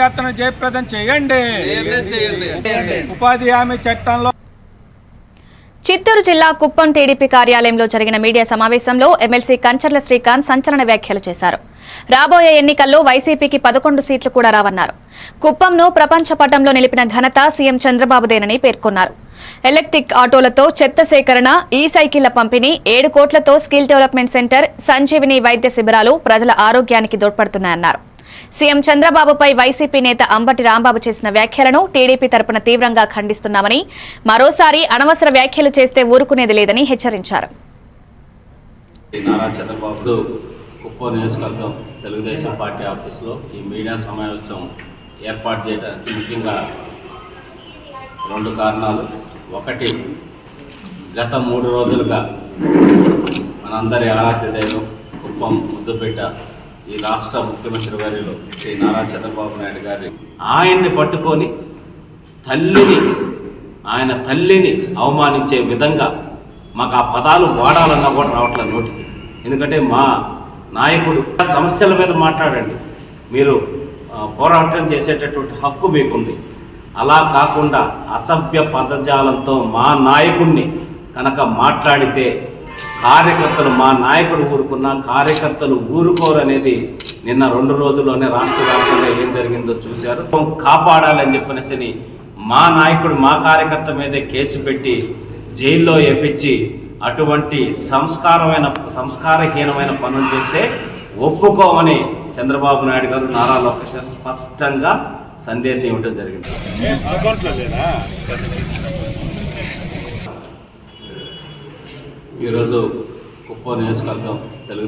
యాత్ర జయప్రదం చేయండి. ఉపాధి హామీ చట్టంలో చిత్తూరు జిల్లా కుప్పం టీడీపీ కార్యాలయంలో జరిగిన మీడియా సమావేశంలో ఎమ్మెల్సీ కంచర్ల శ్రీకాంత్ సంచలన వ్యాఖ్యలు చేశారు. రాబోయే ఎన్నికల్లో వైసీపీకి పదకొండు సీట్లు కూడా రావన్నారు. కుప్పంను ప్రపంచ పటంలో నిలిపిన ఘనత సీఎం చంద్రబాబుదేనని పేర్కొన్నారు. ఎలక్ట్రిక్ ఆటోలతో చెత్త సేకరణ ఈ సైకిళ్ళ పంపిణీ ఏడు కోట్లతో స్కిల్ డెవలప్మెంట్ సెంటర్ సంజీవిని వైద్య శిబిరాలు ప్రజల ఆరోగ్యానికి తోడ్పడుతున్నాయన్నారు సీఎం చంద్రబాబుపై వైసీపీ నేత అంబటి రాంబాబు చేసిన వ్యాఖ్యలను టీడీపీ తరపున తీవ్రంగా ఖండిస్తున్నామని మరోసారి అనవసర వ్యాఖ్యలు చేస్తే ఊరుకునేది లేదని హెచ్చరించారు. నారా చంద్రబాబు కుప్పం నియోజకవర్గం తెలుగుదేశం పార్టీ ఆఫీసులో ఈ మీడియా సమావేశం ఏర్పాటు చేయడానికి ముఖ్యంగా రెండు కారణాలు. ఒకటి గత మూడు రోజులుగా మనందరి ఆరాధ్య దైవం కుప్పం ముద్దుపేట ఈ రాష్ట్ర ముఖ్యమంత్రి వారిలో శ్రీ నారా చంద్రబాబు నాయుడు గారి ఆయన్ని పట్టుకొని తల్లిని ఆయన తల్లిని అవమానించే విధంగా మాకు ఆ పదాలు వాడాలన్నా కూడా రావట్లేదు నోటికి. ఎందుకంటే మా నాయకుడు సమస్యల మీద మాట్లాడండి. మీరు పోరాటం చేసేటటువంటి హక్కు మీకుంది. అలా కాకుండా అసభ్య పదజాలంతో మా నాయకుడిని కనుక మాట్లాడితే కార్యకర్తలు మా నాయకుడు ఊరుకున్న కార్యకర్తలు ఊరుకోరు అనేది నిన్న రెండు రోజుల్లోనే రాష్ట్ర వ్యాప్తంగా ఏం జరిగిందో చూశారు. కాపాడాలని చెప్పనేసి మా నాయకుడు మా కార్యకర్త మీదే కేసు పెట్టి జైల్లో వేపించి అటువంటి సంస్కారమైన సంస్కారహీనమైన పనులు చేస్తే ఒప్పుకోమని చంద్రబాబు నాయుడు గారు నారా లోకేష్ స్పష్టంగా సందేశం ఇవ్వడం జరిగింది. ఈరోజు కుప్ప నియోజకవర్గం తెలుగు